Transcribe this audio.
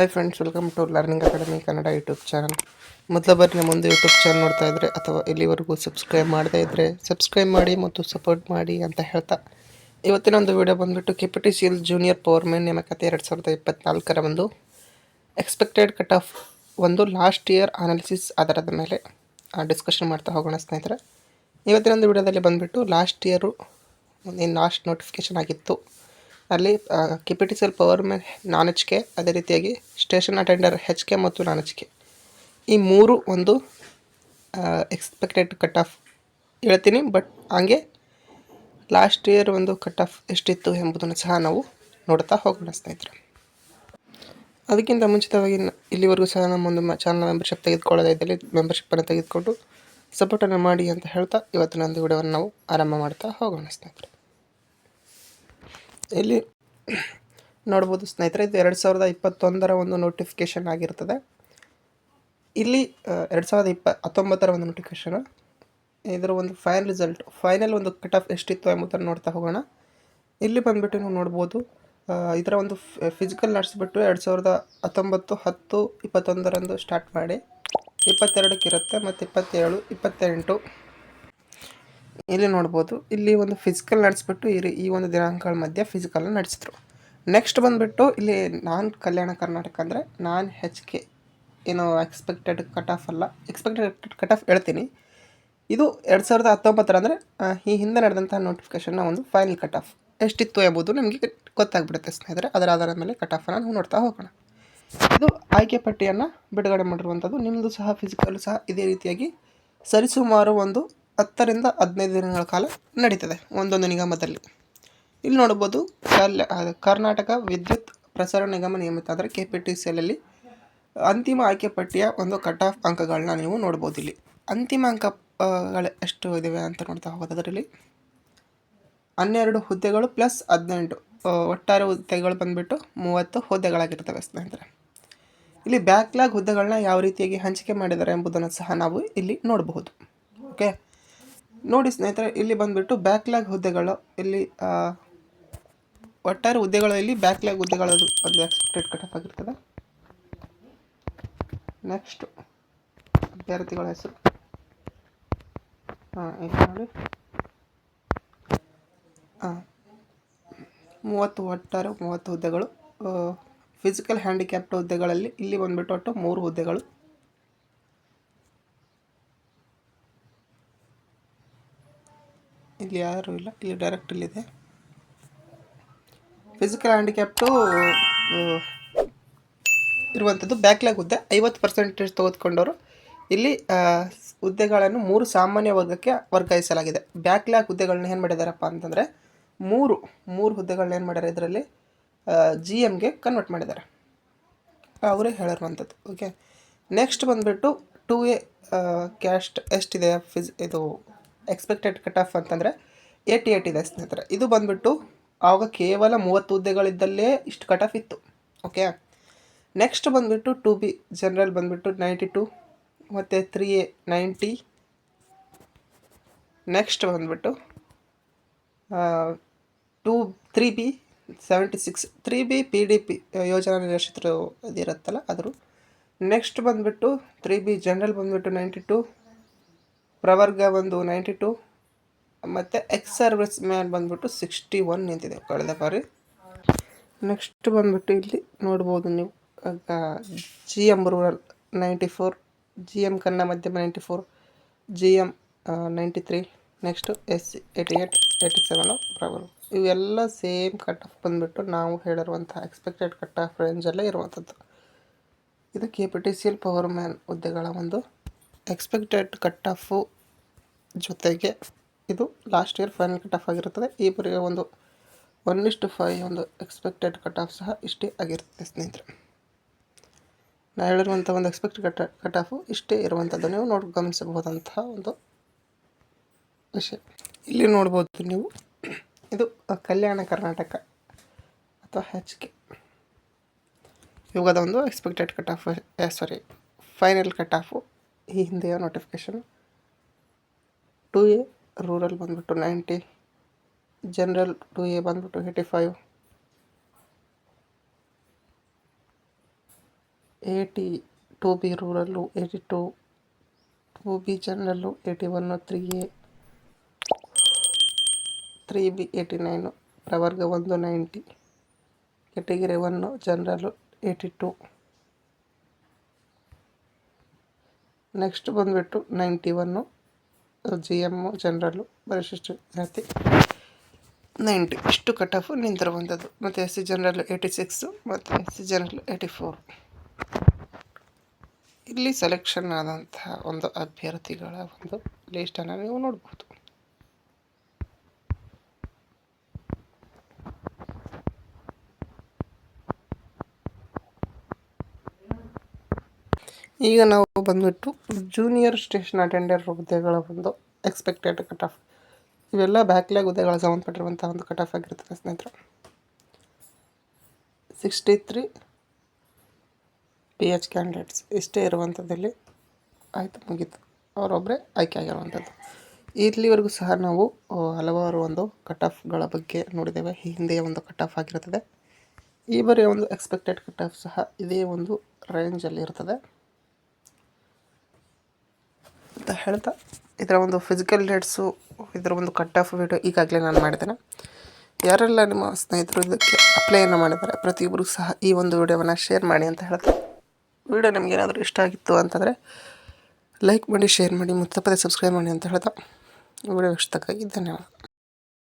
Hi friends welcome to learning academy Kannada YouTube channel ಮೊದಲ ಬಾರಿ ಒಂದು ಯೂಟ್ಯೂಬ್ ಚಾನಲ್ ನೋಡ್ತಾ ಇದ್ದರೆ ಅಥವಾ ಇಲ್ಲಿವರೆಗೂ ಸಬ್ಸ್ಕ್ರೈಬ್ ಮಾಡದೇ ಇದ್ರೆ ಸಬ್ಸ್ಕ್ರೈಬ್ ಮಾಡಿ ಮತ್ತು ಸಪೋರ್ಟ್ ಮಾಡಿ ಅಂತ ಹೇಳ್ತಾ. ಇವತ್ತಿನ ಒಂದು ವಿಡಿಯೋ ಬಂದುಬಿಟ್ಟು K P T C L junior powermen ನೇಮಕಾತಿ ಎರಡು ಸಾವಿರದ ಇಪ್ಪತ್ನಾಲ್ಕರ ಒಂದು ಎಕ್ಸ್ಪೆಕ್ಟೆಡ್ ಕಟ್ ಆಫ್ ಒಂದು ಲಾಸ್ಟ್ ಇಯರ್ ಅನಾಲಿಸಿಸ್ ಆಧಾರದ ಮೇಲೆ ಡಿಸ್ಕಷನ್ ಮಾಡ್ತಾ ಹೋಗೋಣ ಸ್ನೇಹಿತರೆ. ಇವತ್ತಿನ ಒಂದು ವಿಡಿಯೋದಲ್ಲಿ ಬಂದುಬಿಟ್ಟು ಲಾಸ್ಟ್ ಇಯರು ಏನು ಲಾಸ್ಟ್ ನೋಟಿಫಿಕೇಷನ್ ಆಗಿತ್ತು. ಅಲ್ಲಿ K T power man non H ಅದೇ ರೀತಿಯಾಗಿ ಸ್ಟೇಷನ್ ಅಟೆಂಡರ್ ಹೆಚ್ ಕೆ ಮತ್ತು ನಾನ್ ಈ ಮೂರು ಒಂದು ಎಕ್ಸ್ಪೆಕ್ಟೆಡ್ ಕಟ್ ಆಫ್ ಹೇಳ್ತೀನಿ ಬಟ್ ಹಾಗೆ ಲಾಸ್ಟ್ ಇಯರ್ ಒಂದು ಕಟ್ ಆಫ್ ಎಷ್ಟಿತ್ತು ಎಂಬುದನ್ನು ಸಹ ನಾವು ನೋಡ್ತಾ ಹೋಗೋಣ ಸ್ನೇಹಿತರೆ. ಅದಕ್ಕಿಂತ ಮುಂಚಿತವಾಗಿ ಇಲ್ಲಿವರೆಗೂ ಸಹ ನಮ್ಮ ಒಂದು ಚಾನಲ್ ಮೆಂಬರ್ಶಿಪ್ ತೆಗೆದುಕೊಳ್ಳೋದೇ ಇದ್ದಲ್ಲಿ ಮೆಂಬರ್ಶಿಪ್ಪನ್ನು ತೆಗೆದುಕೊಂಡು ಸಪೋರ್ಟನ್ನು ಮಾಡಿ ಅಂತ ಹೇಳ್ತಾ ಇವತ್ತಿನ ಒಂದು ವಿಡಿಯೋವನ್ನು ನಾವು ಆರಂಭ ಮಾಡ್ತಾ ಹೋಗೋಣ ಸ್ನೇಹಿತರೆ. ಇಲ್ಲಿ ನೋಡ್ಬೋದು ಸ್ನೇಹಿತರೆ, ಇದು ಎರಡು ಸಾವಿರದ ಇಪ್ಪತ್ತೊಂದರ ಒಂದು ನೋಟಿಫಿಕೇಷನ್ ಆಗಿರ್ತದೆ. ಇಲ್ಲಿ ಎರಡು ಸಾವಿರದ ಇಪ್ಪ, ಹತ್ತೊಂಬತ್ತರ ಒಂದು ನೋಟಿಫಿಕೇಷನ್ ಇದರ ಒಂದು ಫೈನಲ್ ರಿಸಲ್ಟ್ ಫೈನಲ್ ಒಂದು ಕಟ್ ಆಫ್ ಎಷ್ಟಿತ್ತು ಎಂಬುದನ್ನು ನೋಡ್ತಾ ಹೋಗೋಣ. ಇಲ್ಲಿ ಬಂದುಬಿಟ್ಟು ನೀವು ನೋಡ್ಬೋದು ಇದರ ಒಂದು ಫಿಸಿಕಲ್ ನಡೆಸಿಬಿಟ್ಟು ಎರಡು ಸಾವಿರದ ಹತ್ತೊಂಬತ್ತು, ಹತ್ತು, ಇಪ್ಪತ್ತೊಂದರಂದು ಸ್ಟಾರ್ಟ್ ಮಾಡಿ. ಇಪ್ಪತ್ತೆರಡಕ್ಕಿರುತ್ತೆ, ಮತ್ತು ಇಪ್ಪತ್ತೇಳು, ಇಪ್ಪತ್ತೆಂಟು. ಇಲ್ಲಿ ನೋಡ್ಬೋದು, ಇಲ್ಲಿ ಒಂದು ಫಿಸಿಕಲ್ ನಡೆಸ್ಬಿಟ್ಟು ಈ ಈ ಒಂದು ದಿನಾಂಕಗಳ ಮಧ್ಯೆ ಫಿಸಿಕಲ್ ನಡೆಸಿದ್ರು. ನೆಕ್ಸ್ಟ್ ಬಂದುಬಿಟ್ಟು ಇಲ್ಲಿ ನಾನ್ ಕಲ್ಯಾಣ ಕರ್ನಾಟಕ ಅಂದರೆ ನಾನ್ ಹೆಚ್ ಕೆ ಏನು ಎಕ್ಸ್ಪೆಕ್ಟೆಡ್ ಕಟ್ ಆಫ್ ಅಲ್ಲ ಎಕ್ಸ್ಪೆಕ್ಟೆಡ್ ಕಟ್ ಆಫ್ ಹೇಳ್ತೀನಿ. ಇದು ಎರಡು ಸಾವಿರದ ಹತ್ತೊಂಬತ್ತರ ಅಂದರೆ ಈ ಹಿಂದೆ ನಡೆದಂಥ ನೋಟಿಫಿಕೇಷನ್ನ ಒಂದು ಫೈನಲ್ ಕಟ್ ಆಫ್ ಎಷ್ಟಿತ್ತು ಎಂಬುದು ನಿಮಗೆ ಗೊತ್ತಾಗ್ಬಿಡುತ್ತೆ ಸ್ನೇಹಿತರೆ, ಅದರ ಆಧಾರದ ಮೇಲೆ ಕಟ್ ಆಫನ್ನು ನಾವು ನೋಡ್ತಾ ಹೋಗೋಣ. ಇದು ಆಯ್ಕೆ ಪಟ್ಟಿಯನ್ನು ಬಿಡುಗಡೆ ಮಾಡಿರುವಂಥದ್ದು ನಿಮ್ಮದು ಸಹ ಫಿಸಿಕಲ್ ಸಹ ಇದೇ ರೀತಿಯಾಗಿ ಸರಿಸುಮಾರು ಒಂದು ಹತ್ತರಿಂದ ಹದಿನೈದು ದಿನಗಳ ಕಾಲ ನಡೀತದೆ ಒಂದೊಂದು ನಿಗಮದಲ್ಲಿ. ಇಲ್ಲಿ ನೋಡ್ಬೋದು ಕಲ್ ಕರ್ನಾಟಕ ವಿದ್ಯುತ್ ಪ್ರಸಾರ ನಿಗಮ ನಿಯಮಿತ, ಅಂದರೆ ಕೆ ಪಿ ಟಿ ಸಿ ಎಲಲ್ಲಿ ಅಂತಿಮ ಆಯ್ಕೆ ಪಟ್ಟಿಯ ಒಂದು ಕಟ್ ಆಫ್ ಅಂಕಗಳನ್ನ ನೀವು ನೋಡ್ಬೋದು ಇಲ್ಲಿ. ಅಂತಿಮ ಅಂಕಗಳು ಎಷ್ಟು ಇದಾವೆ ಅಂತ ನೋಡ್ತಾ ಹೋಗೋದು ಅದರಲ್ಲಿ ಹನ್ನೆರಡು ಹುದ್ದೆಗಳು ಪ್ಲಸ್ ಹದಿನೆಂಟು ಒಟ್ಟಾರೆ ಹುದ್ದೆಗಳು ಬಂದುಬಿಟ್ಟು ಮೂವತ್ತು ಹುದ್ದೆಗಳಾಗಿರ್ತವೆ ಸ್ನೇಹಿತರೆ. ಇಲ್ಲಿ ಬ್ಯಾಕ್ಲಾಗ್ ಹುದ್ದೆಗಳನ್ನ ಯಾವ ರೀತಿಯಾಗಿ ಹಂಚಿಕೆ ಮಾಡಿದ್ದಾರೆ ಎಂಬುದನ್ನು ಸಹ ನಾವು ಇಲ್ಲಿ ನೋಡಬಹುದು. ಓಕೆ ನೋಡಿ ಸ್ನೇಹಿತರೆ, ಇಲ್ಲಿ ಬಂದುಬಿಟ್ಟು ಬ್ಯಾಕ್ಲಾಗ್ ಹುದ್ದೆಗಳು. ಇಲ್ಲಿ ಒಟ್ಟಾರೆ ಹುದ್ದೆಗಳು, ಇಲ್ಲಿ ಬ್ಯಾಕ್ಲಾಗ್ ಹುದ್ದೆಗಳು ಒಂದು ಎಕ್ಸ್ಪೆಕ್ಟೆಡ್ ಕಟ್ ಆಗಿರ್ತದೆ. ನೆಕ್ಸ್ಟ್ ಅಭ್ಯರ್ಥಿಗಳ ಹೆಸರು. ಹಾಂ ಇಲ್ಲಿ ನೋಡಿ ಹಾಂ ಮೂವತ್ತು, ಒಟ್ಟಾರೆ ಮೂವತ್ತು ಹುದ್ದೆಗಳು. ಫಿಸಿಕಲ್ ಹ್ಯಾಂಡಿಕ್ಯಾಪ್ಟ್ ಹುದ್ದೆಗಳಲ್ಲಿ ಇಲ್ಲಿ ಬಂದ್ಬಿಟ್ಟು ಒಟ್ಟು ಮೂರು ಹುದ್ದೆಗಳು. ಇಲ್ಲಿ ಯಾರು ಇಲ್ಲ, ಇಲ್ಲಿ ಡೈರೆಕ್ಟ್ ಇಲ್ಲಿದೆ ಫಿಸಿಕಲ್ ಹ್ಯಾಂಡಿಕ್ಯಾಪ್ಟು ಇರುವಂಥದ್ದು ಬ್ಯಾಕ್ಲಾಗ್ ಹುದ್ದೆ ಐವತ್ತು ಪರ್ಸೆಂಟೇಜ್ ತೆಗೆದುಕೊಂಡವರು. ಇಲ್ಲಿ ಹುದ್ದೆಗಳನ್ನು ಮೂರು ಸಾಮಾನ್ಯ ವರ್ಗಕ್ಕೆ ವರ್ಗಾಯಿಸಲಾಗಿದೆ. ಬ್ಯಾಕ್ಲಾಗ್ ಹುದ್ದೆಗಳನ್ನ ಏನು ಮಾಡಿದಾರಪ್ಪ ಅಂತಂದರೆ, ಮೂರು ಮೂರು ಹುದ್ದೆಗಳನ್ನ ಏನು ಮಾಡ್ಯಾರ ಇದರಲ್ಲಿ ಜಿ ಎಮ್ಗೆ ಕನ್ವರ್ಟ್ ಮಾಡಿದ್ದಾರೆ ಅವರೇ ಹೇಳಿರುವಂಥದ್ದು ಓಕೆ ನೆಕ್ಸ್ಟ್ ಬಂದುಬಿಟ್ಟು ಟೂ ಎ ಕ್ಯಾಸ್ಟ್ ಎಷ್ಟಿದೆ? ಫಿಸ್ ಇದು ಎಕ್ಸ್ಪೆಕ್ಟೆಡ್ ಕಟ್ ಆಫ್ ಅಂತಂದರೆ ಏಯ್ಟಿ ಏಯ್ಟ್ ಇದೆ ಸ್ನೇಹಿತರೆ. ಇದು ಬಂದುಬಿಟ್ಟು ಆವಾಗ ಕೇವಲ ಮೂವತ್ತು ಹುದ್ದೆಗಳಿದ್ದಲ್ಲೇ ಇಷ್ಟು ಕಟ್ ಆಫ್ ಇತ್ತು ಓಕೆ ನೆಕ್ಸ್ಟ್ ಬಂದುಬಿಟ್ಟು ಟು ಬಿ ಜನರಲ್ ಬಂದುಬಿಟ್ಟು ನೈಂಟಿ ಟು ಮತ್ತು ತ್ರೀ ಎ ನೈಂಟಿ ನೆಕ್ಸ್ಟ್ ಬಂದುಬಿಟ್ಟು two three B seventy six three B P D P ಯೋಜನಾ ನಿರಾಶ್ರಿತರು ಇದಿರುತ್ತಲ್ಲ, ಅದರು. ನೆಕ್ಸ್ಟ್ ಬಂದುಬಿಟ್ಟು ತ್ರೀ ಬಿ ಜನರಲ್ ಬಂದುಬಿಟ್ಟು ನೈಂಟಿ ಟು ಪ್ರವರ್ಗ ಒಂದು ನೈಂಟಿ ಟು ಮತ್ತು ಎಕ್ಸ್ ಸರ್ವಿಸ್ ಮ್ಯಾನ್ ಬಂದುಬಿಟ್ಟು ಸಿಕ್ಸ್ಟಿ ಒನ್ ನಿಂತಿದೆ. ಕಳೆದ ಬಾರಿ. ನೆಕ್ಸ್ಟ್ ಬಂದುಬಿಟ್ಟು ಇಲ್ಲಿ ನೋಡ್ಬೋದು ನೀವು. G M rural ninety four G M Kannada ಮಧ್ಯಮ ninety four G M ninety three next S C eighty eight eighty seven ಪ್ರವರ್ ಇವೆಲ್ಲ ಸೇಮ್ ಕಟ್ ಆಫ್ ಬಂದುಬಿಟ್ಟು ನಾವು ಹೇಳಿರುವಂಥ ಎಕ್ಸ್ಪೆಕ್ಟೆಡ್ ಕಟ್ ಆಫ್ ರೇಂಜಲ್ಲೇ ಇರುವಂಥದ್ದು. ಇದು K P T C L power man ಹುದ್ದೆಗಳ ಒಂದು ಎಕ್ಸ್ಪೆಕ್ಟೆಡ್ ಕಟ್ ಆಫು ಜೊತೆಗೆ ಇದು last year final cut off ಆಗಿರುತ್ತದೆ. ಈ ಬರೀ ಒಂದು ಒನ್ ಇಷ್ಟು ಫೈ ಒಂದು ಎಕ್ಸ್ಪೆಕ್ಟೆಡ್ ಕಟ್ ಆಫ್ ಸಹ ಇಷ್ಟೇ ಆಗಿರುತ್ತೆ ಸ್ನೇಹಿತರೆ. ನಾ ಹೇಳಿರುವಂಥ ಒಂದು ಎಕ್ಸ್ಪೆಕ್ಟೆಡ್ ಕಟ್ ಕಟ್ ಆಫು ಇಷ್ಟೇ ಇರುವಂಥದ್ದು ನೀವು ನೋಡಿ, ಗಮನಿಸಬಹುದಂತಹ ಒಂದು ವಿಷಯ. ಇಲ್ಲಿ ನೋಡ್ಬೋದು ನೀವು ಇದು ಕಲ್ಯಾಣ ಕರ್ನಾಟಕ ಅಥವಾ ಹೆಚ್ ಕೆ ಇವಾಗದ ಒಂದು expected cut off sorry final cut off ಈ ಹಿಂದೆಯ ನೋಟಿಫಿಕೇಷನ್ ಟು ಎ ರೂರಲ್ ಬಂದುಬಿಟ್ಟು ನೈಂಟಿ ಜನರಲ್ ಟು ಎ ಬಂದುಬಿಟ್ಟು eighty five eighty two B rural eighty two two B general eighty one three A three B eighty nine ಪ್ರವರ್ಗ ಒಂದು ninety category one general eighty two next ಬಂದುಬಿಟ್ಟು ninety one G M general ಪರಿಶಿಷ್ಟ ಜಾತಿ ninety ಇಷ್ಟು cut off ನಿಂತಿರುವಂಥದ್ದು ಮತ್ತು S C general eighty six ಮತ್ತು S C general eighty four ಇಲ್ಲಿ ಸೆಲೆಕ್ಷನ್ ಆದಂತಹ ಒಂದು ಅಭ್ಯರ್ಥಿಗಳ ಒಂದು ಲಿಸ್ಟನ್ನು ನೀವು ನೋಡ್ಬೋದು. ಈಗ ನಾವು ಬಂದ್ಬಿಟ್ಟು ಜೂನಿಯರ್ ಸ್ಟೇಷನ್ ಅಟೆಂಡರ್ ಹುದ್ದೆಗಳ ಒಂದು ಎಕ್ಸ್ಪೆಕ್ಟೆಡ್ ಕಟ್ ಆಫ್ ಇವೆಲ್ಲ ಬ್ಯಾಕ್ಲಾಗ್ ಹುದ್ದೆಗಳ ಸಂಬಂಧಪಟ್ಟಿರುವಂಥ ಒಂದು ಕಟ್ ಆಫ್ ಆಗಿರ್ತದೆ ಸ್ನೇಹಿತರೆ. Sixty three P H candidates ಇಷ್ಟೇ ಇರುವಂಥದ್ದಲ್ಲಿ ಆಯಿತು ಮುಗೀತು. ಅವರೊಬ್ಬರೇ ಆಯ್ಕೆ ಆಗಿರುವಂಥದ್ದು ಇಲ್ಲಿವರೆಗೂ ಸಹ ನಾವು ಹಲವಾರು ಒಂದು ಕಟ್ ಆಫ್ಗಳ ಬಗ್ಗೆ ನೋಡಿದ್ದೇವೆ. ಹಿಂದೆ ಒಂದು ಕಟ್ ಆಫ್ ಆಗಿರುತ್ತದೆ ಈ ಬಾರಿಯ ಒಂದು ಎಕ್ಸ್ಪೆಕ್ಟೆಡ್ ಕಟ್ ಆಫ್ ಸಹ ಇದೇ ಒಂದು ರೇಂಜಲ್ಲಿ ಇರ್ತದೆ. ಅಂತ ಹೇಳ್ತಾ, ಇದರ ಒಂದು ಫಿಸಿಕಲ್ ಡೇಟ್ಸು ಇದರ ಒಂದು ಕಟ್ ಆಫ್ ವೀಡಿಯೋ ಈಗಾಗಲೇ ನಾನು ಮಾಡಿದ್ದೇನೆ. ಯಾರೆಲ್ಲ ನಿಮ್ಮ ಸ್ನೇಹಿತರು ಇದಕ್ಕೆ ಅಪ್ಲೈಯನ್ನು ಮಾಡಿದ್ದಾರೆ ಪ್ರತಿಯೊಬ್ಬರು ಸಹ ಈ ಒಂದು ವೀಡಿಯೋವನ್ನು ಶೇರ್ ಮಾಡಿ ಅಂತ ಹೇಳ್ತಾ. ವಿಡಿಯೋ ನಿಮ್ಗೆ ಏನಾದರೂ ಇಷ್ಟ ಆಗಿತ್ತು ಅಂತಂದರೆ ಲೈಕ್ ಮಾಡಿ ಶೇರ್ ಮಾಡಿ, ಮತ್ತು ತಪ್ಪದೆ ಸಬ್ಸ್ಕ್ರೈಬ್ ಮಾಡಿ ಅಂತ ಹೇಳ್ತಾ. ವಿಡಿಯೋ ಇಷ್ಟಕ್ಕಾಗಿ ಧನ್ಯವಾದ.